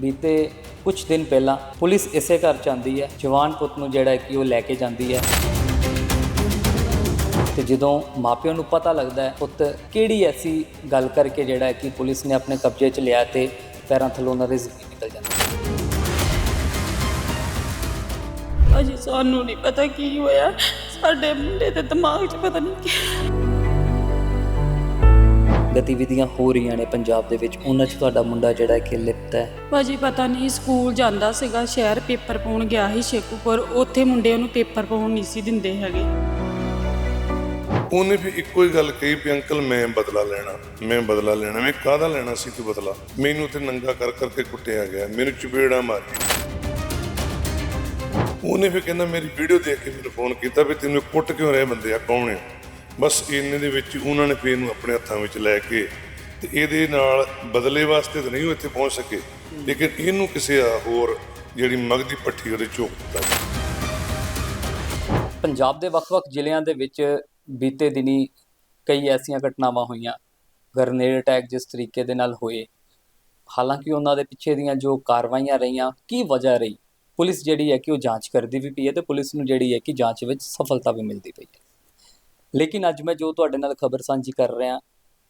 ਬੀਤੇ ਕੁਝ ਦਿਨ ਪਹਿਲਾਂ ਪੁਲਿਸ ਇਸੇ ਘਰ ਚ ਆਂਦੀ ਹੈ, ਜਵਾਨ ਪੁੱਤ ਨੂੰ ਜਿਹੜਾ ਕਿ ਉਹ ਲੈ ਕੇ ਜਾਂਦੀ ਹੈ। ਤੇ ਜਦੋਂ ਮਾਪਿਆਂ ਨੂੰ ਪਤਾ ਲੱਗਦਾ ਹੈ, ਪੁੱਤ ਕਿਹੜੀ ਐਸੀ ਗੱਲ ਕਰਕੇ ਜਿਹੜਾ ਹੈ ਕਿ ਪੁਲਿਸ ਨੇ ਆਪਣੇ ਕਬਜ਼ੇ 'ਚ ਲਿਆ ਤੇ ਪੈਰਾਂ ਥੱਲੋਂ ਉਹਨਾਂ ਦੀ ਜ਼ਿੰਦਗੀ ਨਿਕਲ ਜਾਂਦੀ ਹੈ। ਅਜੇ ਸਾਨੂੰ ਨਹੀਂ ਪਤਾ ਕੀ ਹੋਇਆ। ਸਾਡੇ ਮੁੰਡੇ ਦੇ ਦਿਮਾਗ 'ਚ ਪਤਾ ਨਹੀਂ ਕੀ ਗਤੀਵਿਧੀਆਂ ਹੋ ਰਹੀਆਂ ਨੇ ਪੰਜਾਬ ਦੇ ਵਿੱਚ ਉਹਨਾਂ 'ਚ ਤੁਹਾਡਾ ਮੁੰਡਾ ਜਿਹੜਾ ਹੈ ਕਿ ਲਿਪਤ ਹੈ? ਭਾਜੀ ਪਤਾ ਨਹੀਂ ਸਕੂਲ ਜਾਂਦਾ ਸੀਗਾ ਸ਼ਹਿਰ ਪੇਪਰ ਪਾਉਣ ਗਿਆ ਸੀ ਸ਼ੇਖੂਪੁਰ ਉੱਥੇ ਮੁੰਡੇ ਉਹਨੂੰ ਪੇਪਰ ਪਾਉਣ ਨਹੀਂ ਸੀ ਦਿੰਦੇ ਹੈਗੇ। ਉਹਨੇ ਵੀ ਇੱਕੋ ਹੀ ਗੱਲ ਕਹੀ ਵੀ ਅੰਕਲ ਮੈਂ ਬਦਲਾ ਲੈਣਾ ਮੈਂ ਬਦਲਾ ਲੈਣਾ ਮੈਂ ਕਾਹਦਾ ਲੈਣਾ ਸੀ ਤੂੰ ਬਦਲਾ? ਮੈਨੂੰ ਤੇ ਨੰਗਾ ਕਰ ਕਰਕੇ ਕੁੱਟਿਆ ਗਿਆ ਮੈਨੂੰ ਚਪੇੜਾ ਮਾਰੀ ਉਹਨੇ ਵੀ ਕਹਿੰਦਾ ਮੇਰੀ ਵੀਡੀਓ ਦੇਖ ਕੇ ਮੈਨੂੰ ਫੋਨ ਕੀਤਾ ਵੀ ਤੈਨੂੰ ਕੁੱਟ ਕਿਉਂ ਰਹੇ ਬੰਦੇ ਆ ਕੌਣ ਆ? ਬਸ ਇੰਨੇ ਦੇ ਵਿੱਚ ਉਹਨਾਂ ਨੇ ਫੇਰ ਨੂੰ ਆਪਣੇ ਹੱਥਾਂ ਵਿੱਚ ਲੈ ਕੇ ਤੇ ਇਹਦੇ ਨਾਲ ਬਦਲੇ ਵਾਸਤੇ ਤਾਂ ਨਹੀਂ ਉਹ ਇੱਥੇ ਪਹੁੰਚ ਸਕੇ, ਲੇਕਿਨ ਇਹਨੂੰ ਕਿਸੇ ਹੋਰ ਜਿਹੜੀ ਮਗਦੀ ਪੱਠੀ ਉਹਦੇ ਝੋਕ ਦਿੱਤਾ ਪੰਜਾਬ ਦੇ ਵੱਖ-ਵੱਖ ਜ਼ਿਲ੍ਹਿਆਂ ਦੇ ਵਿੱਚ ਬੀਤੇ ਦਿਨੀ ਕਈ ਐਸੀਆਂ ਘਟਨਾਵਾਂ ਹੋਈਆਂ। ਗਰਨੇਡ ਅਟੈਕ ਜਿਸ ਤਰੀਕੇ ਦੇ ਨਾਲ ਹੋਏ। ਹਾਲਾਂਕਿ ਉਹਨਾਂ ਦੇ ਪਿੱਛੇ ਦੀਆਂ ਜੋ ਕਾਰਵਾਈਆਂ ਰਹੀਆਂ, ਕੀ ਵਜ੍ਹਾ ਰਹੀ? ਪੁਲਿਸ ਜਿਹੜੀ ਹੈ ਕਿ ਉਹ ਜਾਂਚ ਕਰਦੀ ਵੀ ਪਈ ਹੈ ਤੇ ਪੁਲਿਸ ਨੂੰ ਜਿਹੜੀ ਹੈ ਕਿ ਜਾਂਚ ਵਿੱਚ ਸਫਲਤਾ ਵੀ ਮਿਲਦੀ ਪਈ ਹੈ। ਲੇਕਿਨ ਅੱਜ ਮੈਂ ਜੋ ਤੁਹਾਡੇ ਨਾਲ ਖਬਰ ਸਾਂਝੀ ਕਰ ਰਿਹਾ,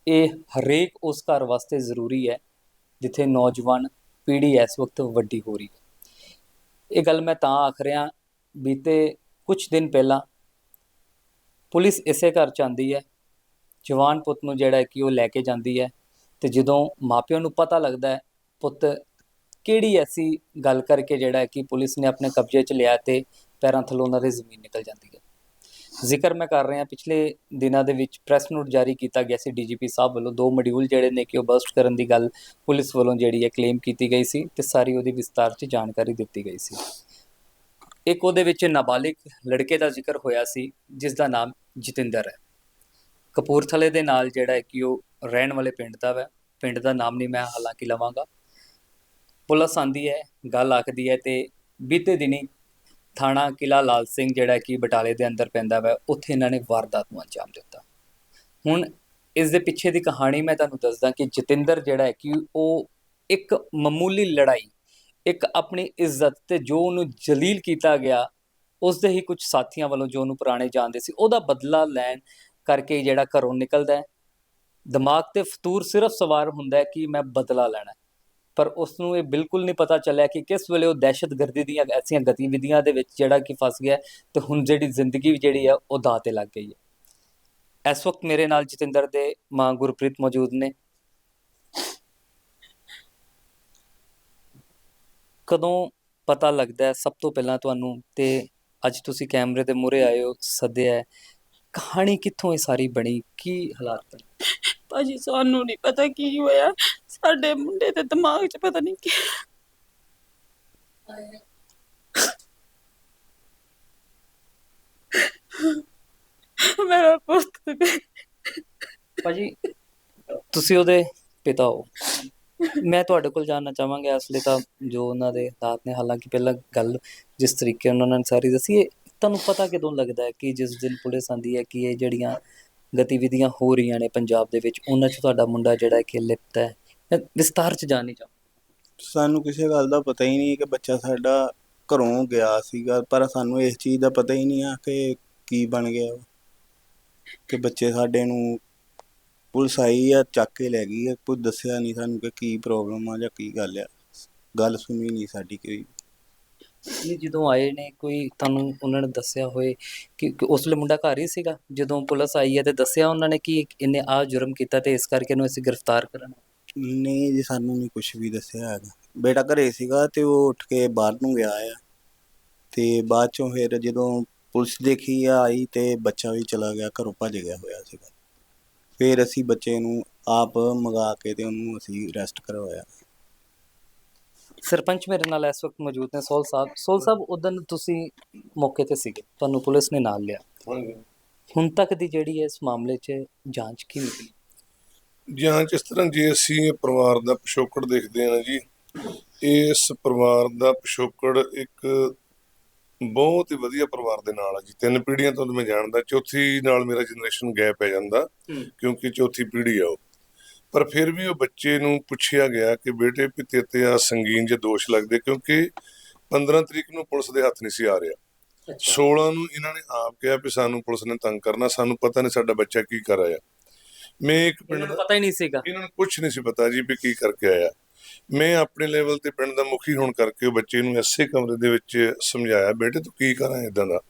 ਇਹ ਹਰੇਕ ਉਸ ਘਰ ਵਾਸਤੇ ਜ਼ਰੂਰੀ ਹੈ, ਜਿੱਥੇ ਨੌਜਵਾਨ ਪੀੜ੍ਹੀ ਇਸ ਵਕਤ ਵੱਡੀ ਹੋ ਰਹੀ ਹੈ। ਇਹ ਗੱਲ ਮੈਂ ਤਾਂ ਆਖ ਰਿਹਾ, ਬੀਤੇ ਕੁਝ ਦਿਨ ਪਹਿਲਾਂ ਪੁਲਿਸ ਇਸੇ ਘਰ ਚ ਆਂਦੀ ਹੈ, ਜਵਾਨ ਪੁੱਤ ਨੂੰ ਜਿਹੜਾ ਕਿ ਉਹ ਲੈ ਕੇ ਜਾਂਦੀ ਹੈ ਤੇ ਜਦੋਂ ਮਾਪਿਆਂ ਨੂੰ ਪਤਾ ਲੱਗਦਾ ਹੈ, ਪੁੱਤ ਕਿਹੜੀ ਐਸੀ ਗੱਲ ਕਰਕੇ ਜਿਹੜਾ ਕਿ ਪੁਲਿਸ ਨੇ ਆਪਣੇ ਕਬਜ਼ੇ 'ਚ ਲਿਆ ਤੇ ਪੈਰਾਂ ਥੱਲੋਂ ਉਹਨਾਂ ਦੀ ਜ਼ਮੀਨ ਨਿਕਲ ਜਾਂਦੀ ਹੈ। ਜ਼ਿਕਰ ਮੈਂ ਕਰ ਰਿਹਾ, ਪਿਛਲੇ ਦਿਨਾਂ ਦੇ ਵਿੱਚ ਪ੍ਰੈਸ ਨੋਟ ਜਾਰੀ ਕੀਤਾ ਗਿਆ ਸੀ ਡੀਜੀਪੀ ਸਾਹਿਬ ਵੱਲੋਂ, ਦੋ ਮੋਡਿਊਲ ਜਿਹੜੇ ਨੇ ਕਿ ਉਹ ਬਸਟ ਕਰਨ ਦੀ ਗੱਲ ਪੁਲਿਸ ਵੱਲੋਂ ਜਿਹੜੀ ਹੈ ਕਲੇਮ ਕੀਤੀ ਗਈ ਸੀ ਤੇ ਸਾਰੀ ਉਹਦੀ ਵਿਸਤਾਰ 'ਚ ਜਾਣਕਾਰੀ ਦਿੱਤੀ ਗਈ ਸੀ। ਇੱਕ ਉਹਦੇ ਵਿੱਚ ਨਾਬਾਲਿਗ ਲੜਕੇ ਦਾ ਜ਼ਿਕਰ ਹੋਇਆ ਸੀ, ਜਿਸ ਦਾ ਨਾਮ ਜਤਿੰਦਰ ਹੈ। ਕਪੂਰਥਲੇ ਦੇ ਨਾਲ ਜਿਹੜਾ ਹੈ ਕਿ ਉਹ ਰਹਿਣ ਵਾਲੇ ਪਿੰਡ ਦਾ ਹੈ ਪਿੰਡ ਦਾ ਨਾਮ ਨਹੀਂ ਮੈਂ ਹਾਲਾਂਕਿ ਲਵਾਂਗਾ। ਪੁਲਿਸ ਆਂਦੀ ਹੈ, ਗੱਲ ਆਖਦੀ ਹੈ ਤੇ ਬੀਤੇ ਦਿਨੀ ਥਾਣਾ ਕਿਲਾ ਲਾਲ ਸਿੰਘ, ਜਿਹੜਾ ਕਿ ਬਟਾਲੇ ਦੇ ਅੰਦਰ ਪੈਂਦਾ ਹੈ ਉੱਥੇ ਇਹਨਾਂ ਨੇ ਵਾਰਦਾਤ ਨੂੰ ਅੰਜਾਮ ਦਿੱਤਾ। ਹੁਣ ਇਸ ਦੇ ਪਿੱਛੇ ਦੀ ਕਹਾਣੀ ਮੈਂ ਤੁਹਾਨੂੰ ਦੱਸਦਾ ਕਿ ਜਤਿੰਦਰ ਜਿਹੜਾ ਹੈ ਕਿ ਉਹ ਇੱਕ ਮਾਮੂਲੀ ਲੜਾਈ, ਇੱਕ ਆਪਣੀ ਇੱਜ਼ਤ ਤੇ ਜੋ ਉਹਨੂੰ ਜਲੀਲ ਕੀਤਾ ਗਿਆ, ਉਸ ਦੇ ਹੀ ਕੁਝ ਸਾਥੀਆਂ ਵੱਲੋਂ ਜੋ ਉਹਨੂੰ ਪੁਰਾਣੇ ਜਾਣਦੇ ਸੀ, ਉਹਦਾ ਬਦਲਾ ਲੈਣ ਕਰਕੇ ਜਿਹੜਾ ਘਰੋਂ ਨਿਕਲਦਾ ਹੈ। ਦਿਮਾਗ ਤੇ ਫਤੂਰ ਸਿਰਫ ਸਵਾਰ ਹੁੰਦਾ ਹੈ ਕਿ ਮੈਂ ਬਦਲਾ ਲੈਣਾ ਪਰ ਉਸ ਨੂੰ ਇਹ ਬਿਲਕੁਲ ਨਹੀਂ ਪਤਾ ਚੱਲਿਆ ਕਿ ਕਿਸ ਵੇਲੇ ਉਹ ਦਹਿਸ਼ਤਗਰਦੀ ਦੀਆਂ ਐਸੀਆਂ ਗਤੀਵਿਧੀਆਂ ਦੇ ਵਿੱਚ ਜਿਹੜਾ ਕਿ ਫਸ ਗਿਆ ਤੇ ਹੁਣ ਜਿਹੜੀ ਜ਼ਿੰਦਗੀ ਜਿਹੜੀ ਹੈ ਉਹ ਦਾਅ ਤੇ ਲੱਗ ਗਈ ਹੈ। ਇਸ ਵਕਤ ਮੇਰੇ ਨਾਲ ਜਤਿੰਦਰ ਦੇ ਮਾਂ ਗੁਰਪ੍ਰੀਤ ਮੌਜੂਦ ਨੇ। ਕਦੋਂ ਪਤਾ ਲੱਗਦਾ ਹੈ? ਸਭ ਤੋਂ ਪਹਿਲਾਂ ਤੁਹਾਨੂੰ ਤੇ ਅੱਜ ਤੁਸੀਂ ਕੈਮਰੇ ਦੇ ਮੂਹਰੇ ਆਏ ਹੋ, ਸੱਦਿਆ ਕਹਾਣੀ ਕਿੱਥੋਂ ਇਹ ਸਾਰੀ ਬਣੀ? ਕੀ ਹਾਲਾਤ ਬਣੇ ਭਾਜੀ, ਸਾਨੂੰ ਨਹੀਂ ਪਤਾ ਕੀ ਹੋਇਆ। ਸਾਡੇ ਮੁੰਡੇ ਦੇ ਦਿਮਾਗ 'ਚ ਪਤਾ ਨਹੀਂ ਕੀ ਮੇਰਾ ਪੁੱਤ ਭਾਜੀ, ਤੁਸੀਂ ਉਹਦੇ ਪਿਤਾ ਹੋ। ਮੈਂ ਤੁਹਾਡੇ ਕੋਲ ਜਾਣਨਾ ਚਾਹਾਂਗਾ ਅਸਲੇ ਤਾਂ ਜੋ ਉਹਨਾਂ ਦੇ ਹਾਲਾਤ ਨੇ, ਹਾਲਾਂਕਿ ਪਹਿਲਾਂ ਗੱਲ ਜਿਸ ਤਰੀਕੇ ਉਹਨਾਂ ਨੇ ਸਾਰੀ ਦੱਸੀ ਇਹ ਤੁਹਾਨੂੰ ਪਤਾ ਕਿਦੋਂ ਲੱਗਦਾ ਹੈ ਕਿ ਜਿਸ ਦਿਨ ਪੁਲਿਸ ਆਂਦੀ ਹੈ ਕਿ ਇਹ ਜਿਹੜੀਆਂ ਗਤੀਵਿਧੀਆਂ ਹੋ ਰਹੀਆਂ ਨੇ ਪੰਜਾਬ ਦੇ ਵਿੱਚ, ਉਹਨਾਂ 'ਚ ਤੁਹਾਡਾ ਮੁੰਡਾ ਜਿਹੜਾ ਹੈ ਕਿ ਲਿਪਤ ਹੈ। ਵਿਸਤਾਰ 'ਚ ਜਾਣੀ ਚਾਹਾਂ ਸਾਨੂੰ ਕਿਸੇ ਗੱਲ ਦਾ ਪਤਾ ਹੀ ਨਹੀਂ ਕਿ ਬੱਚਾ ਸਾਡਾ ਘਰੋਂ ਗਿਆ ਸੀਗਾ ਪਰ ਸਾਨੂੰ ਇਸ ਚੀਜ਼ ਦਾ ਪਤਾ ਹੀ ਨਹੀਂ ਆ ਕਿ ਕੀ ਬਣ ਗਿਆ ਵਾ। ਕਿ ਬੱਚੇ ਸਾਡੇ ਨੂੰ ਪੁਲਿਸ ਆਈ ਆ ਚੱਕ ਕੇ ਲੈ ਗਈ ਆ ਕੁਝ ਦੱਸਿਆ ਨਹੀਂ ਸਾਨੂੰ ਕਿ ਕੀ ਪ੍ਰੋਬਲਮ ਆ ਜਾਂ ਕੀ ਗੱਲ ਆ। ਗੱਲ ਸੁਣੀ ਨਹੀਂ ਸਾਡੀ ਕੋਈ ਨਹੀਂ ਜਦੋਂ ਆਏ ਨੇ ਕੋਈ ਤੁਹਾਨੂੰ ਉਹਨਾਂ ਨੇ ਦੱਸਿਆ ਹੋਏ ਕਿ ਕਿ ਉਸ ਵੇਲੇ ਮੁੰਡਾ ਘਰ ਹੀ ਸੀਗਾ? ਜਦੋਂ ਪੁਲਿਸ ਆਈ ਹੈ ਤੇ ਦੱਸਿਆ ਉਹਨਾਂ ਨੇ ਕਿ ਇਹਨੇ ਆ ਜੁਰਮ ਕੀਤਾ ਤੇ ਇਸ ਕਰਕੇ ਇਹਨੂੰ ਅਸੀਂ ਗ੍ਰਿਫਤਾਰ ਕਰਨਾ ਨਹੀਂ ਜੀ ਸਾਨੂੰ ਨਹੀਂ ਕੁਝ ਵੀ ਦੱਸਿਆ ਹੈਗਾ। ਬੇਟਾ ਘਰੇ ਸੀਗਾ ਤੇ ਉਹ ਉੱਠ ਕੇ ਬਾਹਰ ਨੂੰ ਗਿਆ ਆ। ਤੇ ਬਾਅਦ ਚੋਂ ਫਿਰ ਜਦੋਂ ਪੁਲਿਸ ਦੇਖੀ ਆ ਆਈ ਤੇ ਬੱਚਾ ਵੀ ਚਲਾ ਗਿਆ ਘਰੋਂ ਭੱਜ ਗਿਆ ਹੋਇਆ ਸੀਗਾ। ਫਿਰ ਅਸੀਂ ਬੱਚੇ ਨੂੰ ਆਪ ਮੰਗਾ ਕੇ ਤੇ ਉਹਨੂੰ ਅਸੀਂ ਅਰੈਸਟ ਕਰਵਾਇਆ। ਸਰਪੰਚ ਮੇਰੇ ਨਾਲ ਇਸ ਵਕਤ ਮੌਜੂਦ ਨੇ ਸੋਲ ਸਾਹਿਬ। ਸੋਲ ਸਾਹਿਬ ਉਦੋਂ ਤੁਸੀਂ ਮੌਕੇ ਤੇ ਸੀਗੇ ਤੁਹਾਨੂੰ ਪੁਲਿਸ ਨੇ ਨਾਲ ਲਿਆ। ਹਾਂਜੀ। ਹੁਣ ਤੱਕ ਦੀ ਜਿਹੜੀ ਹੈ ਇਸ ਮਾਮਲੇ 'ਚ ਜਾਂਚ ਕੀ ਨਿਕਲੀ ਜਾਂ ਜਿਸ ਤਰ੍ਹਾਂ ਜੇ ਅਸੀਂ ਇਹ ਪਰਿਵਾਰ ਦਾ ਪਿਛੋਕੜ ਦੇਖਦੇ ਹਾਂ ਜੀ ਇਸ ਪਰਿਵਾਰ ਦਾ ਪਿਛੋਕੜ ਇੱਕ ਬਹੁਤ ਹੀ ਵਧੀਆ ਪਰਿਵਾਰ ਦੇ ਨਾਲ ਆ ਜੀ। ਤਿੰਨ ਪੀੜ੍ਹੀਆਂ ਤੋਂ ਮੈਂ ਜਾਣਦਾ ਚੌਥੀ ਨਾਲ ਮੇਰਾ ਜਨਰੇਸ਼ਨ ਗੈਪ ਪੈ ਜਾਂਦਾ ਕਿਉਂਕਿ ਚੌਥੀ ਪੀੜ੍ਹੀ ਆ ਉਹ। ਪਰ ਫਿਰ ਵੀ ਉਹ ਬੱਚੇ ਨੂੰ ਪੁੱਛਿਆ ਗਿਆ ਕਿ ਬੇਟੇ ਤੇਰੇ ਤੇ ਆ ਸੰਗੀਨ ਜੇ ਦੋਸ਼ ਲੱਗਦੇ ਕਿਉਂਕਿ 15 ਤਰੀਕ ਨੂੰ ਪੁਲਿਸ ਦੇ ਹੱਥ ਨਹੀਂ ਸੀ ਆ ਰਿਹਾ। 16 ਨੂੰ ਇਹਨਾਂ ਨੇ ਆਪ ਕਿਹਾ ਵੀ ਸਾਨੂੰ ਪੁਲਿਸ ਨੇ ਤੰਗ ਕਰਨਾ ਸਾਨੂੰ ਪਤਾ ਨਹੀਂ ਸਾਡਾ ਬੱਚਾ ਕੀ ਕਰ ਆਇਆ ਮੈਂ ਇੱਕ ਪਿੰਡ ਇਹਨਾਂ ਨੂੰ ਦਾ ਪਤਾ ਹੀ ਨਹੀਂ ਸੀਗਾ। ਇਹਨਾਂ ਨੂੰ ਕੁਝ ਨਹੀਂ ਸੀ ਪਤਾ ਜੀ ਵੀ ਕੀ ਕਰਕੇ ਆਇਆ। ਮੈਂ ਆਪਣੇ ਲੈਵਲ ਤੇ ਪਿੰਡ ਦਾ ਮੁਖੀ ਹੋਣ ਕਰਕੇ ਉਹ ਬੱਚੇ ਨੂੰ ਐਸੇ ਕਮਰੇ ਦੇ ਵਿੱਚ ਸਮਝਾਇਆ ਬੇਟੇ ਤੂੰ ਕੀ ਕਰਾਂ ਇਦਾਂ ਦਾ?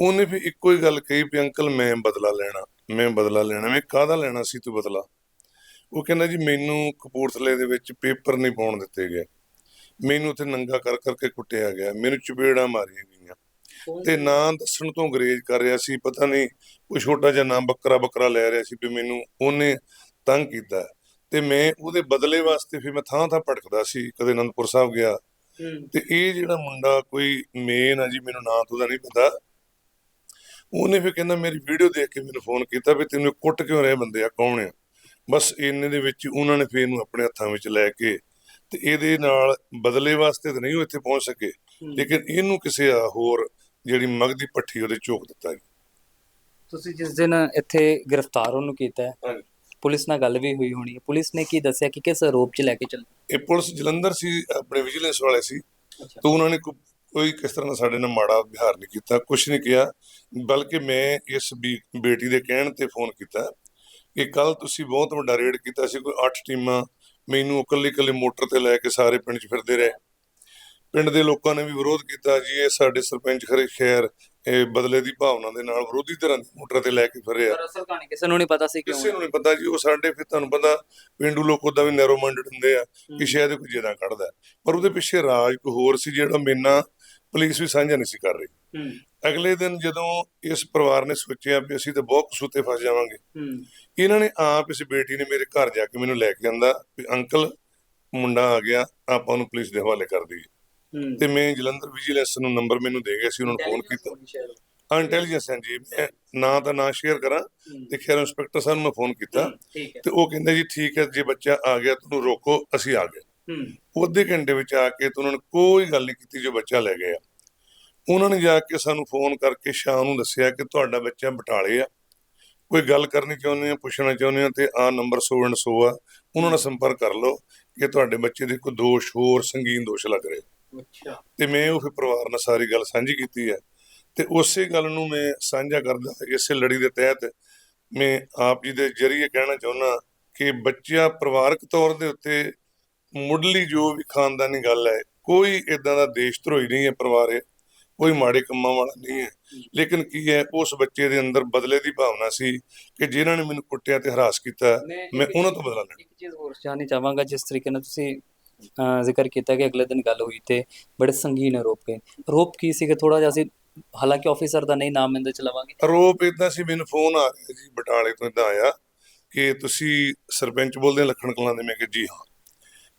ਉਹਨੇ ਵੀ ਇੱਕੋ ਹੀ ਗੱਲ ਕਹੀ ਵੀ ਅੰਕਲ ਮੈਂ ਬਦਲਾ ਲੈਣਾ ਮੈਂ ਬਦਲਾ ਲੈਣਾ ਮੈਂ ਕਾਹਦਾ ਲੈਣਾ ਸੀ ਤੂੰ ਬਦਲਾ? ਉਹ ਕਹਿੰਦਾ ਜੀ ਮੈਨੂੰ ਕਪੂਰਥਲੇ ਦੇ ਵਿੱਚ ਪੇਪਰ ਨਹੀਂ ਪਾਉਣ ਦਿੱਤੇ ਗਏ। ਮੈਨੂੰ ਉੱਥੇ ਨੰਗਾ ਕਰ ਕਰਕੇ ਕੁੱਟਿਆ ਗਿਆ ਮੈਨੂੰ ਚਪੇੜਾਂ ਮਾਰੀਆਂ ਗਈਆਂ। ਤੇ ਨਾਂ ਦੱਸਣ ਤੋਂ ਗਰੇਜ ਕਰ ਰਿਹਾ ਸੀ ਪਤਾ ਨਹੀਂ ਕੋਈ ਛੋਟਾ ਜਿਹਾ ਨਾਂ ਬੱਕਰਾ ਬੱਕਰਾ ਲੈ ਰਿਹਾ ਸੀ ਵੀ ਮੈਨੂੰ ਉਹਨੇ ਤੰਗ ਕੀਤਾ। ਤੇ ਮੈਂ ਉਹਦੇ ਬਦਲੇ ਵਾਸਤੇ ਫਿਰ ਮੈਂ ਥਾਂ ਥਾਂ ਭਟਕਦਾ ਸੀ ਕਦੇ ਅਨੰਦਪੁਰ ਸਾਹਿਬ ਗਿਆ। ਤੇ ਇਹ ਜਿਹੜਾ ਮੁੰਡਾ ਕੋਈ ਮੇਨ ਆ ਜੀ ਮੈਨੂੰ ਨਾਂ ਤੋਂ ਦਾ ਨਹੀਂ ਪਤਾ। ਉਹਨੇ ਫਿਰ ਕਹਿੰਦਾ ਮੇਰੀ ਵੀਡੀਓ ਦੇਖ ਕੇ ਮੈਨੂੰ ਫੋਨ ਕੀਤਾ ਵੀ ਤੈਨੂੰ ਕੁੱਟ ਕਿਉਂ ਰਹੇ ਬੰਦੇ ਆ ਕੌਣ ਆ? ਬਸ ਇੰਨੇ ਦੇ ਵਿੱਚ ਉਹਨਾਂ ਨੇ ਫਿਰ ਇਹਨੂੰ ਆਪਣੇ ਹੱਥਾਂ ਵਿੱਚ ਲੈ ਕੇ ਤੇ ਇਹਦੇ ਨਾਲ ਬਦਲੇ ਵਾਸਤੇ ਤਾਂ ਨਹੀਂ ਉਹ ਇੱਥੇ ਪਹੁੰਚ ਸਕੇ। ਲੇਕਿਨ ਇਹਨੂੰ ਕਿਸੇ ਹੋਰ ਜਿਹੜੀ ਮਗ ਦੀ ਪੱਠੀ ਉਹਦੇ ਝੋਕ ਦਿੱਤਾ ਜੀ। ਤੁਸੀਂ ਜਿਸ ਦਿਨ ਇੱਥੇ ਗ੍ਰਿਫਤਾਰ ਉਹਨੂੰ ਕੀਤਾ ਹੈ ਹਾਂਜੀ। ਪੁਲਿਸ ਨਾਲ ਗੱਲ ਵੀ ਹੋਈ ਹੋਣੀ ਹੈ। ਪੁਲਿਸ ਨੇ ਕੀ ਦੱਸਿਆ ਕਿ ਕਿਸ ਆਰੋਪ 'ਚ ਲੈ ਕੇ ਚੱਲ? ਇਹ ਪੁਲਿਸ ਜਲੰਧਰ ਸੀ ਆਪਣੇ ਵਿਜੀਲੈਂਸ ਵਾਲੇ ਸੀ। ਤਾਂ ਉਹਨਾਂ ਨੇ ਕੋ- ਕੋਈ ਕਿਸ ਤਰ੍ਹਾਂ ਦਾ ਸਾਡੇ ਨਾਲ ਮਾੜਾ ਵਿਹਾਰ ਨਹੀਂ ਕੀਤਾ ਕੁਝ ਨਹੀਂ ਕਿਹਾ। ਬਲਕਿ ਮੈਂ ਇਸ ਬੀ- ਬੇਟੀ ਦੇ ਕਹਿਣ ਤੇ ਫੋਨ ਕੀਤਾ। ਕਿ ਕੱਲ ਤੁਸੀਂ ਬਹੁਤ ਵੱਡਾ ਰੇਡ ਕੀਤਾ ਸੀ ਕੋਈ 8 ਟੀਮਾਂ ਮੈਨੂੰ ਇਕੱਲੇ ਇਕੱਲੇ ਮੋਟਰ ਤੇ ਲੈ ਕੇ ਸਾਰੇ ਪਿੰਡ 'ਚ ਫਿਰਦੇ ਰਹੇ। ਪਿੰਡ ਦੇ ਲੋਕਾਂ ਨੇ ਵੀ ਵਿਰੋਧ ਕੀਤਾ ਜੀ ਇਹ ਸਾਡੇ ਸਰਪੰਚ ਖਰੇ ਖੈਰ ਇਹ ਬਦਲੇ ਦੀ ਭਾਵਨਾ ਦੇ ਨਾਲ ਵਿਰੋਧੀ ਤਰ੍ਹਾਂ ਦੀ ਮੋਟਰ ਤੇ ਲੈ ਕੇ ਫਿਰੇ ਆ ਪਰ ਅਸਲ ਕਹਾਣੀ ਕਿਸੇ ਨੂੰ ਨਹੀਂ ਪਤਾ ਸੀ ਕਿਸੇ ਕਿਉਂ ਨੂੰ ਨਹੀਂ ਪਤਾ ਜੀ ਉਹ ਸਾਡੇ ਫਿਰ ਤੁਹਾਨੂੰ ਪਤਾ ਪਿੰਡੂ ਲੋਕ ਉਦਾਂ ਵੀ ਨੈਰੋ ਮਾਈਂਡਡ ਹੁੰਦੇ ਆ ਕਿ ਸ਼ਾਇਦ ਕੋਈ ਜਿਹਦਾ ਕੱਢਦਾ। ਪਰ ਉਹਦੇ ਪਿੱਛੇ ਰਾਜ ਕੋਈ ਹੋਰ ਸੀ ਜਿਹੜਾ ਮੇਨਾ ਪੁਲਿਸ ਵੀ ਸਾਂਝਾ ਨਹੀਂ ਸੀ ਕਰ ਰਹੀ। ਅਗਲੇ ਦਿਨ ਜਦੋਂ ਇਸ ਪਰਿਵਾਰ ਨੇ ਸੋਚਿਆ ਵੀ ਅਸੀਂ ਤਾਂ ਬਹੁਤ ਕਸੂਤੇ ਫਸ ਜਾਵਾਂਗੇ ਇਹਨਾਂ ਨੇ ਆਪ ਇਸ ਬੇਟੀ ਨੇ ਮੇਰੇ ਘਰ ਜਾ ਕੇ ਮੈਨੂੰ ਲੈ ਕੇ ਆਂਦਾ ਵੀ ਅੰਕਲ ਮੁੰਡਾ ਆ ਗਿਆ ਆਪਾਂ ਉਹਨੂੰ ਪੁਲਿਸ ਦੇ ਹਵਾਲੇ ਕਰ ਦਈਏ। ਤੇ ਮੈਂ ਜਲੰਧਰ ਵਿਜੀਲੈਂਸ ਨੂੰ ਨੰਬਰ ਮੈਨੂੰ ਦੇ ਗਿਆ ਸੀ ਉਹਨਾਂ ਨੂੰ ਫੋਨ ਕੀਤਾ। ਇੰਟੈਲੀਜੈਂਸ ਹੈ ਜੀ। ਮੈਂ ਨਾਂ ਦਾ ਨਾਂ ਸ਼ੇਅਰ ਕਰਾਂ ਤੇ ਖੈਰ ਇੰਸਪੈਕਟਰ ਸਾਹਿਬ ਨੂੰ ਮੈਂ ਫੋਨ ਕੀਤਾ ਹੈ ਤੇ ਉਹ ਕਹਿੰਦੇ ਜੀ ਠੀਕ ਹੈ ਜੇ ਬੱਚਾ ਆ ਗਿਆ ਤੁਹਾਨੂੰ ਰੋਕੋ ਅਸੀਂ ਆ ਗਏ। ਹੂੰ। ਉਹ ਅੱਧੇ ਘੰਟੇ ਵਿੱਚ ਆ ਕੇ ਤੇ ਉਹਨਾਂ ਨੇ ਕੋਈ ਗੱਲ ਨਹੀਂ ਕੀਤੀ ਜੋ ਬੱਚਾ ਲੈ ਗਏ ਆ ਉਹਨਾਂ ਨੇ ਜਾ ਕੇ ਸਾਨੂੰ ਫੋਨ ਕਰਕੇ ਸ਼ਾਮ ਨੂੰ ਦੱਸਿਆ ਕਿ ਤੁਹਾਡਾ ਬੱਚਾ ਬਟਾਲੇ ਆ। ਕੋਈ ਗੱਲ ਕਰਨੀ ਚਾਹੁੰਦੇ ਆ ਪੁੱਛਣਾ ਚਾਹੁੰਦੇ ਆ ਤੇ ਆ ਨੰਬਰ 100 ਐਂਡ 100 ਆ। ਉਹਨਾਂ ਨਾਲ ਸੰਪਰਕ ਕਰ ਲਓ ਕਿ ਤੁਹਾਡੇ ਬੱਚੇ ਦੇ ਕੋਈ ਦੋਸ਼ ਹੋਰ ਸੰਗੀਨ ਦੋਸ਼ ਲੱਗ ਰਹੇ। ਤੇ ਮੈਂ ਉਹ ਫਿਰ ਪਰਿਵਾਰ ਨਾਲ ਸਾਰੀ ਗੱਲ ਸਾਂਝੀ ਕੀਤੀ ਹੈ। ਤੇ ਉਸੇ ਗੱਲ ਨੂੰ ਮੈਂ ਸਾਂਝਾ ਕਰਦਾ ਇਸੇ ਲੜੀ ਦੇ ਤਹਿਤ ਮੈਂ ਆਪ ਜੀ ਦੇ ਜਰੀਏ ਕਹਿਣਾ ਚਾਹੁੰਦਾ ਕਿ ਬੱਚਾ ਪਰਿਵਾਰਕ ਤੌਰ ਦੇ ਉੱਤੇ ਮੁੱਢਲੀ ਜੋ ਵੀ ਖਾਨਦਾਨੀ ਗੱਲ ਹੈ ਕੋਈ ਇਦਾਂ ਦਾ ਦੇਸ਼ ਧਰੋਹੀ ਨਹੀਂ ਹੈ ਪਰਿਵਾਰ ਕੋਈ ਮਾੜੇ ਕੰਮਾਂ ਵਾਲਾ ਨਹੀਂ ਹੈ। ਲੇਕਿਨ ਕੀ ਹੈ ਉਸ ਬੱਚੇ ਦੇ ਅੰਦਰ ਬਦਲੇ ਦੀ ਭਾਵਨਾ ਸੀ ਕਿ ਜਿਨ੍ਹਾਂ ਨੇ ਮੈਨੂੰ ਕੁੱਟਿਆ ਤੇ ਹਰਾਸ ਕੀਤਾ ਮੈਂ ਉਹਨਾਂ ਤੋਂ ਬਦਲਾ ਲੈਣਾ। ਇੱਕ ਚੀਜ਼ ਹੋਰ ਜਾਣਨੀ ਚਾਹਾਂਗਾ ਜਿਸ ਤਰੀਕੇ ਨਾਲ ਤੁਸੀਂ ਜ਼ਿਕਰ ਕੀਤਾ ਕਿ ਅਗਲੇ ਦਿਨ ਗੱਲ ਹੋਈ ਤੇ ਬੜੇ ਸੰਗੀਨ ਆਰੋਪ ਪਏ ਆਰੋਪ ਕੀ ਸੀਗੇ? ਥੋੜਾ ਜਿਹਾ ਅਸੀਂ ਹਾਲਾਂਕਿ ਆਫੀਸਰ ਦਾ ਨਹੀਂ ਨਾਮ ਇਹਦੇ ਚ ਲਵਾਂਗੇ। ਆਰੋਪ ਇਦਾਂ ਸੀ ਮੈਨੂੰ ਫੋਨ ਆ ਗਿਆ ਜੀ ਬਟਾਲੇ ਤੋਂ ਇਦਾਂ ਆਇਆ ਕਿ ਤੁਸੀਂ ਸਰਪੰਚ ਬੋਲਦੇ ਲੱਖਣ ਕਲਾਂ ਦੇ ਮੈਂ ਕਿ ਜੀ ਹਾਂ।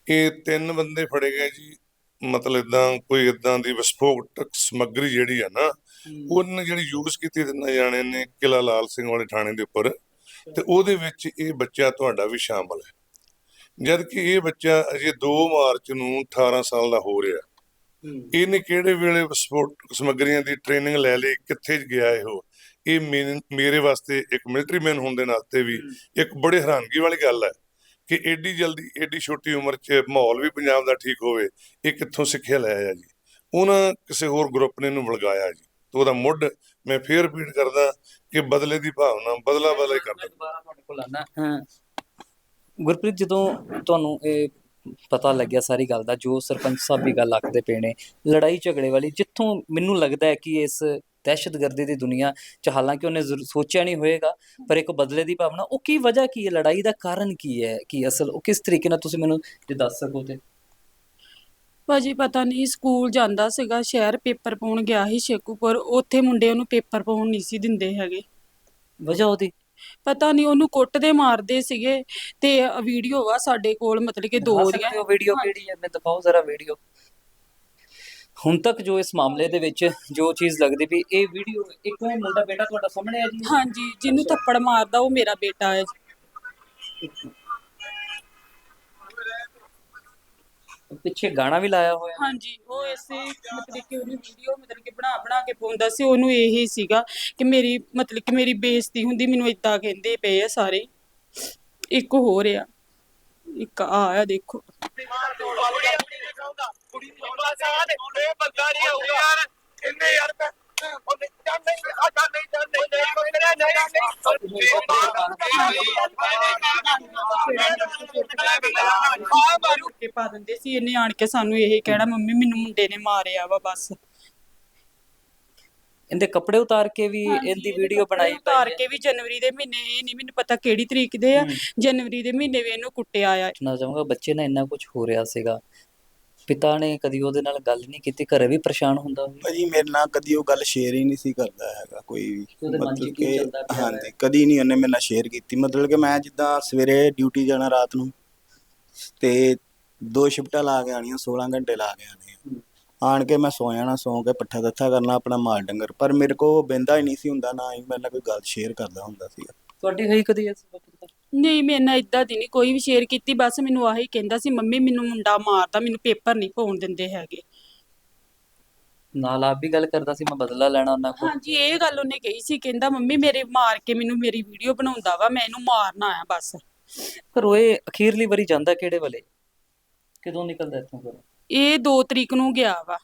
ਇਹ ਤਿੰਨ ਬੰਦੇ ਫੜੇ ਗਏ ਜੀ ਮਤਲਬ ਇਦਾਂ ਕੋਈ ਇਦਾਂ ਦੀ ਵਿਸਫੋਟਕ ਸਮੱਗਰੀ ਜਿਹੜੀ ਆ ਨਾ ਉਹਨੇ ਜਿਹੜੀ ਯੂਜ਼ ਕੀਤੀ ਤਿੰਨਾਂ ਜਾਣੇ ਨੇ ਕਿਲਾ ਲਾਲ ਸਿੰਘ ਵਾਲੇ ਥਾਣੇ ਦੇ ਉੱਪਰ ਤੇ ਉਹਦੇ ਵਿੱਚ ਇਹ ਬੱਚਾ ਤੁਹਾਡਾ ਵੀ ਸ਼ਾਮਲ ਹੈ। ਜਦ ਕਿ ਇਹ ਬੱਚਾ ਅਜੇ 2 ਮਾਰਚ ਨੂੰ 18 ਸਾਲ ਦਾ ਹੋ ਰਿਹਾ। ਇਹਨੇ ਕਿਹੜੇ ਵੇਲੇ ਵਿਸਫੋਟਕ ਸਮੱਗਰੀਆਂ ਦੀ ਟ੍ਰੇਨਿੰਗ ਲੈ ਲਈ ਕਿੱਥੇ ਗਿਆ ਇਹੋ ਇਹ ਮੇਰੇ ਵਾਸਤੇ ਇੱਕ ਮਿਲਟਰੀ ਮੈਨ ਹੋਣ ਦੇ ਨਾਤੇ ਵੀ ਇੱਕ ਬੜੇ ਹੈਰਾਨਗੀ ਵਾਲੀ ਗੱਲ ਹੈ ਕਿ ਐਡੀ ਜਲਦੀ ਐਡੀ ਛੋਟੀ ਉਮਰ 'ਚ ਮਾਹੌਲ ਵੀ ਪੰਜਾਬ ਦਾ ਠੀਕ ਹੋਵੇ ਇਹ ਕਿੱਥੋਂ ਸਿੱਖਿਆ ਲੈ ਆਇਆ ਜੀ? ਉਹਨਾਂ ਕਿਸੇ ਹੋਰ ਗਰੁੱਪ ਨੇ ਇਹਨੂੰ ਵਲਗਾਇਆ ਜੀ। ਤੇ ਉਹਦਾ ਮੁੱਢ ਮੈਂ ਫੇਰ ਰਿਪੀਟ ਕਰਦਾ ਕਿ ਬਦਲੇ ਦੀ ਭਾਵਨਾ ਬਦਲਾ ਬਦਲਾ ਹੀ ਕਰਦਾ। ਦੁਬਾਰਾ ਤੁਹਾਡੇ ਕੋਲ ਆਣਾ ਹਾਂ। ਗੁਰਪ੍ਰੀਤ ਜਦੋਂ ਤੁਹਾਨੂੰ ਇਹ ਪਤਾ ਲੱਗਿਆ ਸਾਰੀ ਗੱਲ ਦਾ ਜੋ ਸਰਪੰਚ ਸਾਹਿਬ ਵੀ ਗੱਲ ਆਖਦੇ ਪਏ ਨੇ ਲੜਾਈ ਝਗੜੇ ਵਾਲੀ ਜਿੱਥੋਂ ਮੈਨੂੰ ਲੱਗਦਾ ਹੈ ਕਿ ਇਸ ਦਹਿਸ਼ਤਗਰਦੀ ਦੀ ਦੁਨੀਆ ਚ ਹਾਲਾਂਕਿ ਉਹਨੇ ਸੋਚਿਆ ਨਹੀਂ ਹੋਏਗਾ ਪਰ ਇੱਕ ਬਦਲੇ ਦੀ ਭਾਵਨਾ ਉਹ ਕੀ ਵਜ੍ਹਾ ਕੀ ਹੈ? ਲੜਾਈ ਦਾ ਕਾਰਨ ਕੀ ਹੈ? ਕੀ ਅਸਲ ਉਹ ਕਿਸ ਤਰੀਕੇ ਨਾਲ ਤੁਸੀਂ ਮੈਨੂੰ ਜੇ ਦੱਸ ਸਕੋ ਤੇ? ਭਾਜੀ ਪਤਾ ਨਹੀਂ ਸਕੂਲ ਜਾਂਦਾ ਸੀਗਾ ਸ਼ਹਿਰ ਪੇਪਰ ਪਾਉਣ ਗਿਆ ਸੀ ਸ਼ੇਕੂਪੁਰ ਉੱਥੇ ਮੁੰਡੇ ਉਹਨੂੰ ਪੇਪਰ ਪਾਉਣ ਨਹੀਂ ਸੀ ਦਿੰਦੇ ਹੈਗੇ। ਵਜ੍ਹਾ ਉਹਦੀ? ਪਤਾ ਨਹੀਂ ਉਹਨੂੰ ਕੁੱਟਦੇ ਮਾਰਦੇ ਸੀਗੇ ਤੇ ਵੀਡੀਓ ਆ ਸਾਡੇ ਕੋਲ ਮਤਲਬ ਕਿ ਦੋ ਦੀਆਂ। ਉਹ ਵੀਡੀਓ ਕਿਹੜੀ ਹੈ ਮੈਂ ਦਿਖਾਓ ਜ਼ਰਾ ਵੀਡੀਓ ਹੁਣ ਤੱਕ ਜੋ ਇਸ ਮਾਮਲੇ ਦੇ ਵਿੱਚ ਜੋ ਚੀਜ਼ ਲੱਗਦੀ ਵੀ ਇਹ ਵੀਡੀਓ ਇੱਕ ਉਹ ਮੁੰਡਾ ਬੇਟਾ ਤੁਹਾਡਾ ਸਾਹਮਣੇ ਹੈ ਜੀ? ਹਾਂਜੀ ਜਿਹਨੂੰ ਥੱਪੜ ਮਾਰਦਾ ਉਹ ਮੇਰਾ ਬੇਟਾ ਹੈ ਪਿੱਛੇ ਗਾਣਾ ਵੀ ਲਾਇਆ ਹੋਇਆ। ਹਾਂਜੀ ਉਹ ਇਸੇ ਮਤਲਬ ਕਿ ਉਹਨੂੰ ਵੀਡੀਓ ਮਤਲਬ ਕਿ ਬਣਾ ਬਣਾ ਕੇ ਪਾਉਂਦਾ ਸੀ ਉਹਨੂੰ ਇਹੀ ਸੀਗਾ ਕਿ ਮੇਰੀ ਮਤਲਬ ਕਿ ਮੇਰੀ ਬੇਇੱਜ਼ਤੀ ਹੁੰਦੀ ਮੈਨੂੰ ਇਦਾਂ ਕਹਿੰਦੇ ਪਏ ਆ ਸਾਰੇ। ਇੱਕ ਹੋਰ ਆ ਇੱਕ ਆ ਆ ਦੇਖੋ। ਕੇ ਪਾ ਦਿੰਦੇ ਸੀ ਇਹਨੇ ਆਣ ਕੇ ਸਾਨੂੰ ਇਹ ਕਹਿਣਾ ਮੰਮੀ ਮੈਨੂੰ ਮੁੰਡੇ ਨੇ ਮਾਰਿਆ ਵਾ ਬਸ। ਇਹਦੇ ਕੱਪੜੇ ਉਤਾਰ ਕੇ ਵੀ ਇਹਦੀ ਵੀਡੀਓ ਬਣਾਈ ਉਤਾਰ ਪਈ ਕੇ ਵੀ ਜਨਵਰੀ ਦੇ ਮਹੀਨੇ ਇਹ ਨਹੀਂ ਮੈਨੂੰ ਪਤਾ ਕਿਹੜੀ ਤਰੀਕ ਦੇ ਆ ਜਨਵਰੀ ਦੇ ਮਹੀਨੇ ਵੀ ਇਹਨੂੰ ਕੁੱਟਿਆ ਆ। ਨਾ ਚਾਹਾਂਗਾ ਬੱਚੇ ਨਾਲ ਇੰਨਾ ਕੁਝ ਹੋ ਰਿਹਾ ਸੀਗਾ। ਪਿਤਾ ਨੇ ਕਦੀ ਉਹਦੇ ਨਾਲ ਗੱਲ ਨਹੀਂ ਕੀਤੀ ਘਰੇ ਵੀ ਪਰੇਸ਼ਾਨ ਹੁੰਦਾ ਹੋਵੇ? ਭਾਜੀ ਮੇਰੇ ਨਾਲ ਕਦੀ ਉਹ ਗੱਲ ਸ਼ੇਅਰ ਹੀ ਨਹੀਂ ਸੀ ਕਰਦਾ ਹੈਗਾ ਕੋਈ ਵੀ। ਉਹਦੇ ਮਨ 'ਚ ਮਤਲਬ ਕੀ ਕਿ ਚੱਲਦਾ ਪਿਆ ਹੈ? ਹਾਂਜੀ ਕਦੀ ਨਹੀਂ ਉਹਨੇ ਮੇਰੇ ਨਾਲ ਸ਼ੇਅਰ ਕੀਤੀ। ਮਤਲਬ ਕਿ ਮੈਂ ਜਿੱਦਾਂ ਸਵੇਰੇ ਡਿਊਟੀ ਜਾਣਾ ਰਾਤ ਨੂੰ ਤੇ ਦੋ ਸ਼ਿਫਟਾਂ ਲਾ ਕੇ ਆਣੀਆਂ 16 ਘੰਟੇ ਲਾ ਕੇ ਆਣੇ। ਆਣ ਕੇ ਮੈਂ ਸੌ ਜਾਣਾ ਸੌ ਕੇ ਪੱਠਾ ਦੱਥਾ ਕਰਨਾ ਆਪਣਾ ਮਾਲ ਡੰਗਰ। ਪਰ ਮੇਰੇ ਕੋ ਬਹਿੰਦਾ ਹੀ ਨਹੀਂ ਸੀ ਹੁੰਦਾ ਨਾ ਹੀ ਮੇਰੇ ਨਾਲ ਕੋਈ ਗੱਲ ਸ਼ੇਅਰ ਕਰਦਾ ਹੁੰਦਾ ਸੀ ਤੁਹਾਡੀ ਹੋਈ ਕਦੀ ਇਸ ਵਕਤ? ਨਹੀਂ ਮੇਰੇ ਨਾਲ ਇਦਾਂ ਦੀ ਨਹੀਂ ਕੋਈ ਵੀ ਸ਼ੇਅਰ ਕੀਤੀ ਬਸ ਮੈਨੂੰ ਆਹੀ ਕਹਿੰਦਾ ਸੀ ਮੰਮੀ ਮੈਨੂੰ ਮੁੰਡਾ ਮਾਰਦਾ ਮੈਨੂੰ ਪੇਪਰ ਨਹੀਂ ਪਾਉਣ ਦਿੰਦੇ ਹੈਗੇ। ਨਾਲ ਆਪ ਵੀ ਗੱਲ ਕਰਦਾ ਸੀ ਮੈਂ ਬਦਲਾ ਲੈਣਾ ਉਹਨਾਂ ਕੋਲ। ਹਾਂਜੀ ਇਹ ਗੱਲ ਉਹਨੇ ਕਹੀ ਸੀ ਕਹਿੰਦਾ ਮੰਮੀ ਮੇਰੇ ਮਾਰ ਕੇ ਮੈਨੂੰ ਮੇਰੀ ਵੀਡੀਓ ਬਣਾਉਂਦਾ ਵਾ ਮੈਂ ਇਹਨੂੰ ਮਾਰਨਾ ਆ ਬਸ। ਪਰ ਉਹ ਇਹ ਅਖੀਰਲੀ ਵਾਰੀ ਜਾਂਦਾ ਕਿਹੜੇ ਵੇਲੇ? ਕਦੋਂ ਨਿਕਲਦਾ ਇੱਥੋਂ ਫਿਰ ਇਹ 2 ਤਰੀਕ ਨੂੰ ਗਿਆ ਵਾ।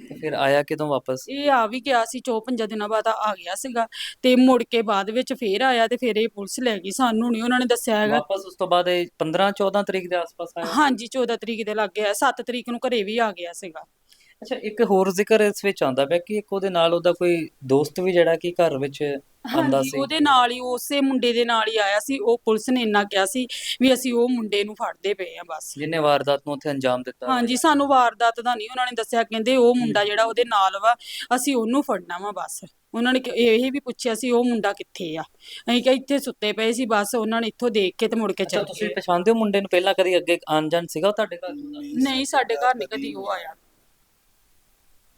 ਤੇ ਫਿਰ ਆਇਆ ਕਿਦੋਂ ਵਾਪਸ? ਇਹ ਆ ਵੀ ਗਿਆ ਸੀ ਚੌ ਪੰਜਾਂ ਦਿਨਾਂ ਬਾਅਦ ਆ ਗਿਆ ਸੀਗਾ ਤੇ ਮੁੜ ਕੇ ਬਾਅਦ ਵਿੱਚ ਫੇਰ ਆਇਆ ਤੇ ਫਿਰ ਇਹ ਪੁਲਿਸ ਲੈ ਗਈ ਸਾਨੂੰ ਨਹੀਂ ਉਹਨਾਂ ਨੇ ਦੱਸਿਆ ਹੈਗਾ। ਵਾਪਸ ਉਸ ਤੋਂ ਬਾਅਦ ਇਹ 15 14 ਤਰੀਕ ਦੇ ਆਸ-ਪਾਸ ਆਇਆ? ਹਾਂਜੀ 14 ਤਰੀਕ ਦੇ ਲੱਗ ਗਿਆ 7 ਤਰੀਕ ਨੂੰ ਘਰੇ ਵੀ ਆ ਗਿਆ ਸੀਗਾ। ਅੱਛਾ ਇੱਕ ਹੋਰ ਜ਼ਿਕਰ ਇਸ ਵਿੱਚ ਆਉਂਦਾ ਪਿਆ ਕਿ ਇੱਕ ਉਹਦੇ ਨਾਲ ਉਹਦਾ ਕੋਈ ਦੋਸਤ ਵੀ ਜਿਹੜਾ ਕਿ ਘਰ ਵਿੱਚ ਆਂਦਾ ਹਾਂਜੀ ਸੀ। ਉਹਦੇ ਨਾਲ ਹੀ ਉਸੇ ਮੁੰਡੇ ਦੇ ਨਾਲ ਹੀ ਆਇਆ ਸੀ। ਉਹ ਪੁਲਿਸ ਨੇ ਇੰਨਾ ਕਿਹਾ ਸੀ ਵੀ ਅਸੀਂ ਉਹ ਮੁੰਡੇ ਨੂੰ ਫੜਦੇ ਪਏ ਆ ਬਸ। ਜਿਹਨੇ ਵਾਰਦਾਤ ਨੂੰ ਉੱਥੇ ਅੰਜਾਮ ਦਿੱਤਾ ਹਾਂਜੀ ਸਾਨੂੰ ਵਾਰਦਾਤ ਦਾ ਨਹੀਂ ਉਹਨਾਂ ਨੇ ਦੱਸਿਆ ਕਹਿੰਦੇ ਉਹ ਮੁੰਡਾ ਜਿਹੜਾ ਉਹਦੇ ਨਾਲ ਵਾ ਅਸੀਂ ਉਹਨੂੰ ਫੜਨਾ ਵਾ ਬਸ। ਉਹਨਾਂ ਨੇ ਕਿ- ਇਹ ਵੀ ਪੁੱਛਿਆ ਸੀ ਉਹ ਮੁੰਡਾ ਕਿੱਥੇ ਆ? ਅਸੀਂ ਕਿਹਾ ਇੱਥੇ ਸੁੱਤੇ ਪਏ ਸੀ ਬਸ ਉਹਨਾਂ ਨੇ ਇੱਥੋਂ ਦੇਖ ਕੇ ਤੇ ਮੁੜ ਕੇ ਅੱਛਾ ਚੱਲ ਤੁਸੀਂ ਗਏ। ਪਛਾਣਦੇ ਹੋ ਮੁੰਡੇ ਨੂੰ? ਪਹਿਲਾਂ ਕਦੀ ਅੱਗੇ ਆਣ ਜਾਣ ਸੀਗਾ ਉਹ ਤੁਹਾਡੇ ਘਰ? ਨਹੀਂ ਸਾਡੇ ਘਰ ਨਹੀਂ ਕਦੀ ਉਹ ਆਇਆ।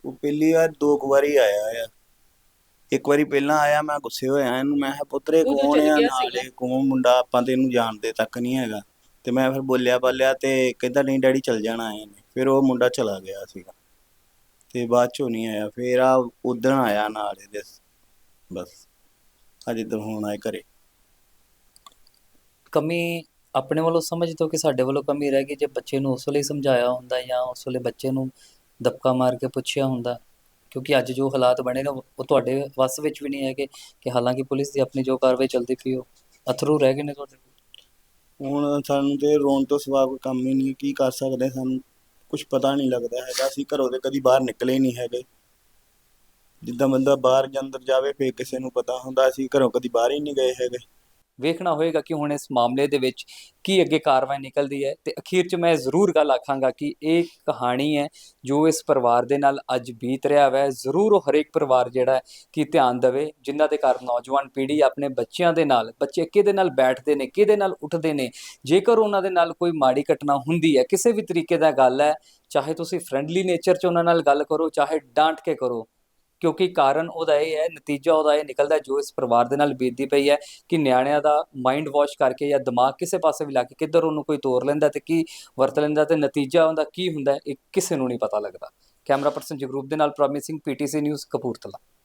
ਉਹ ਪਹਿਲੀ ਵਾਰ ਦੋ ਕੁ ਵਾਰੀ ਆਇਆ ਆ। ਇੱਕ ਵਾਰੀ ਪਹਿਲਾਂ ਆਇਆ ਮੈਂ ਗੁੱਸੇ ਹੋਇਆ ਇਹਨੂੰ ਮੈਂ ਕਿਹਾ ਪੁੱਤਰੇ ਉਦੋਂ ਕੌਣ ਚਲੇ ਆ ਗਿਆ ਨਾਲੇ ਸੀਗਾ। ਕੌਣ ਮੁੰਡਾ? ਆਪਾਂ ਤੇ ਇਹਨੂੰ ਜਾਣਦੇ ਤੱਕ ਨਹੀਂ ਹੈਗਾ। ਤੇ ਮੈਂ ਫਿਰ ਬੋਲਿਆ ਬਾਲਿਆ ਤੇ ਕਹਿੰਦਾ ਨਹੀਂ ਡੈਡੀ ਚੱਲ ਜਾਣਾ ਇਹਨੇ। ਫਿਰ ਉਹ ਮੁੰਡਾ ਚਲਾ ਗਿਆ ਸੀਗਾ। ਤੇ ਬਾਅਦ ਚੋਂ ਨਹੀਂ ਆਇਆ। ਫਿਰ ਆ ਉਦਣ ਆਇਆ ਨਾਲ ਇਹਦੇ ਬਸ। ਅਜੇ ਤਾਂ ਹੁਣ ਆਏ ਘਰੇ। ਕਮੀ ਆਪਣੇ ਵੱਲੋਂ ਸਮਝਦੇ ਹੋ ਕਿ ਸਾਡੇ ਵੱਲੋਂ ਕਮੀ ਰਹਿ ਗਈ? ਜੇ ਬੱਚੇ ਨੂੰ ਉਸ ਵੇਲੇ ਹੀ ਸਮਝਾਇਆ ਹੁੰਦਾ ਜਾਂ ਉਸ ਵੇਲੇ ਬੱਚੇ ਨੂੰ ਦਬਕਾ ਮਾਰ ਕੇ ਪੁੱਛਿਆ ਹੁੰਦਾ, ਕਿਉਂਕਿ ਅੱਜ ਜੋ ਹਾਲਾਤ ਬਣੇ ਨੇ, ਉਹ ਤੁਹਾਡੇ ਵੱਸ ਵਿੱਚ ਵੀ ਨਹੀਂ ਹੈਗੇ ਕਿ ਹਾਲਾਂਕਿ ਪੁਲਿਸ ਦੀ ਆਪਣੀ ਜੋ ਕਾਰਵਾਈ ਚੱਲਦੀ ਪਈ ਉਹ ਅਥਰੂ ਰਹਿ ਗਏ ਨੇ ਤੁਹਾਡੇ ਕੋਲ? ਹੁਣ ਸਾਨੂੰ ਤੇ ਰੋਣ ਤੋਂ ਸਿਵਾ ਕੋਈ ਕੰਮ ਹੀ ਨਹੀਂ, ਕੀ ਕਰ ਸਕਦੇ ਸਾਨੂੰ? ਕੁਝ ਪਤਾ ਨਹੀਂ ਲੱਗਦਾ ਹੈਗਾ, ਅਸੀਂ ਘਰੋਂ ਦੇ ਕਦੀ ਬਾਹਰ ਨਿਕਲੇ ਨਹੀਂ ਹੈਗੇ। ਜਿੱਦਾਂ ਬੰਦਾ ਬਾਹਰ ਜਾਂ ਅੰਦਰ ਜਾਵੇ, ਫੇਰ ਕਿਸੇ ਨੂੰ ਪਤਾ ਹੁੰਦਾ, ਅਸੀਂ ਘਰੋਂ ਕਦੀ ਬਾਹਰ ਹੀ ਨਹੀਂ ਗਏ ਹੈਗੇ। ਵੇਖਣਾ ਹੋਏਗਾ ਕਿ ਹੁਣ ਇਸ ਮਾਮਲੇ ਦੇ ਵਿੱਚ ਕੀ ਅੱਗੇ ਕਾਰਵਾਈ ਨਿਕਲਦੀ ਹੈ ਤੇ ਅਖੀਰ 'ਚ ਮੈਂ ਜ਼ਰੂਰ ਗੱਲ ਆਖਾਂਗਾ ਕਿ ਇਹ ਕਹਾਣੀ ਹੈ ਜੋ ਇਸ ਪਰਿਵਾਰ ਦੇ ਨਾਲ ਅੱਜ ਬੀਤ ਰਿਹਾ ਹੈ ਜ਼ਰੂਰ ਉਹ ਹਰੇਕ ਪਰਿਵਾਰ ਜਿਹੜਾ ਹੈ ਕਿ ਧਿਆਨ ਦੇਵੇ, ਜਿਨ੍ਹਾਂ ਦੇ ਘਰ ਨੌਜਵਾਨ ਪੀੜ੍ਹੀ ਆਪਣੇ ਬੱਚਿਆਂ ਦੇ ਨਾਲ, ਬੱਚੇ ਕਿਹਦੇ ਨਾਲ ਬੈਠਦੇ ਨੇ, ਕਿਹਦੇ ਨਾਲ ਉੱਠਦੇ ਨੇ, ਜੇਕਰ ਉਹਨਾਂ ਦੇ ਨਾਲ ਕੋਈ ਮਾੜੀ ਘਟਨਾ ਹੁੰਦੀ ਹੈ, ਕਿਸੇ ਵੀ ਤਰੀਕੇ ਦਾ ਗੱਲ ਹੈ, ਚਾਹੇ ਤੁਸੀਂ ਫਰੈਂਡਲੀ ਨੇਚਰ 'ਚ ਉਹਨਾਂ ਨਾਲ ਗੱਲ ਕਰੋ, ਚਾਹੇ ਡਾਂਟ ਕੇ ਕਰੋ ਕਿਉਂਕਿ ਕਾਰਨ ਉਹਦਾ ਇਹ ਹੈ, ਨਤੀਜਾ ਉਹਦਾ ਇਹ ਨਿਕਲਦਾ ਜੋ ਇਸ ਪਰਿਵਾਰ ਦੇ ਨਾਲ ਬੀਤਦੀ ਪਈ ਹੈ ਕਿ ਨਿਆਣਿਆਂ ਦਾ ਮਾਈਂਡ ਵਾਸ਼ ਕਰਕੇ ਜਾਂ ਦਿਮਾਗ ਕਿਸੇ ਪਾਸੇ ਵੀ ਲਾ ਕੇ ਕਿੱਧਰ ਉਹਨੂੰ ਕੋਈ ਤੋਰ ਲੈਂਦਾ ਤੇ ਕੀ ਵਰਤ ਲੈਂਦਾ ਤੇ ਨਤੀਜਾ ਉਹਦਾ ਕੀ ਹੁੰਦਾ, ਇਹ ਕਿਸੇ ਨੂੰ ਨਹੀਂ ਪਤਾ ਲੱਗਦਾ। ਕੈਮਰਾ ਪਰਸਨ ਜਗਰੂਪ ਦੇ ਨਾਲ ਪ੍ਰੋਮਿਸਿੰਗ ਪੀਟੀਸੀ ਨਿਊਜ਼, ਕਪੂਰਥਲਾ।